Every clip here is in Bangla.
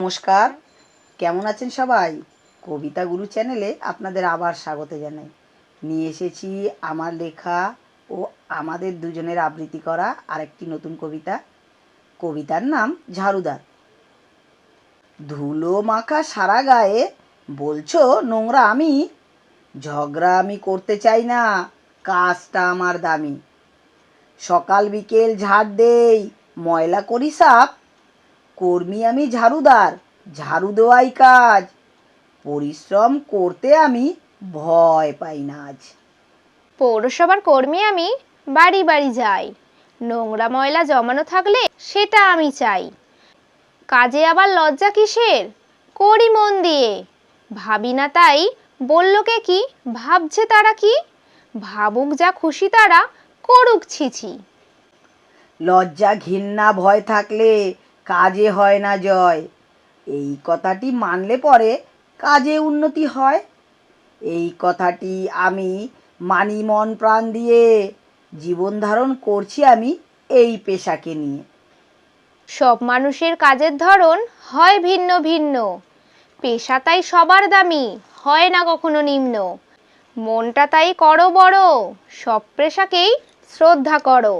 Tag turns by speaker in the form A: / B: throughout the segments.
A: নমস্কার। কেমন আছেন সবাই? কবিতা গুরু চ্যানেলে আপনাদের আবার স্বাগত জানাই। নিয়ে এসেছি আমার লেখা ও আমাদের দুজনের আবৃত্তি করা আরেকটি নতুন কবিতা। কবিতার নাম ঝাড়ুদার। ধুলো মাখা সারা গায়ে, বলছো নোংরা আমি, ঝগড়া আমি করতে চাই না, কাজটা আমার দামি। সকাল বিকেল ঝাড় দেই, ময়লা করি সাপ কর্মী আমি ঝাড়ুদার ঝাড়ু দেওয়াই কাজ। পরিশ্রম করতে আমি ভয় পাই না আজ।
B: পৌরসভার কর্মী আমি বাড়ি বাড়ি যাই। নোংরা ময়লা জমানো থাকলে সেটা আমি চাই। কাজে আবার লজ্জা কিসের? করি মন দিয়ে। ভাবি না তাই বলল কে কি? ভাবছে তারা কি? ভাবুক যা খুশি তারা করুক ছিছি।
A: লজ্জা ঘৃণা ভয় থাকলে কাজে হয় না জয়। এই কথাটি মানলে পরে কাজে উন্নতি হয়। এই কথাটি আমি মানি মন প্রাণ দিয়ে জীবন ধারণ করছি আমি এই পেশাকে নিয়ে।
B: সব মানুষের কাজের ধরন হয় ভিন্ন ভিন্ন। পেশা তাই সবার দামি, হয় না কখনো নিম্ন। মনটা তাই করো বড়, সব পেশাকেই শ্রদ্ধা করো।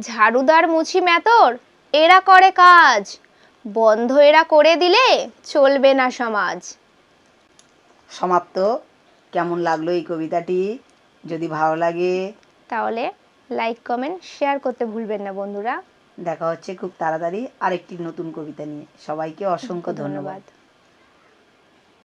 B: ঝাড়ুদার মুছি মেতর এরা করে কাজ। বন্ধ এরা করে দিলে চলবে না সমাজ।
A: সমাপ্ত। কেমন লাগল এই কবিতাটি? যদি ভালো লাগে।
B: তাহলে লাইক কমেন্ট শেয়ার করতে ভুলবেন না বন্ধুরা।
A: দেখা হচ্ছে খুব তাড়াতাড়ি আরেকটি নতুন কবিতা নিয়ে। সবাইকে অসংখ্য ধন্যবাদ।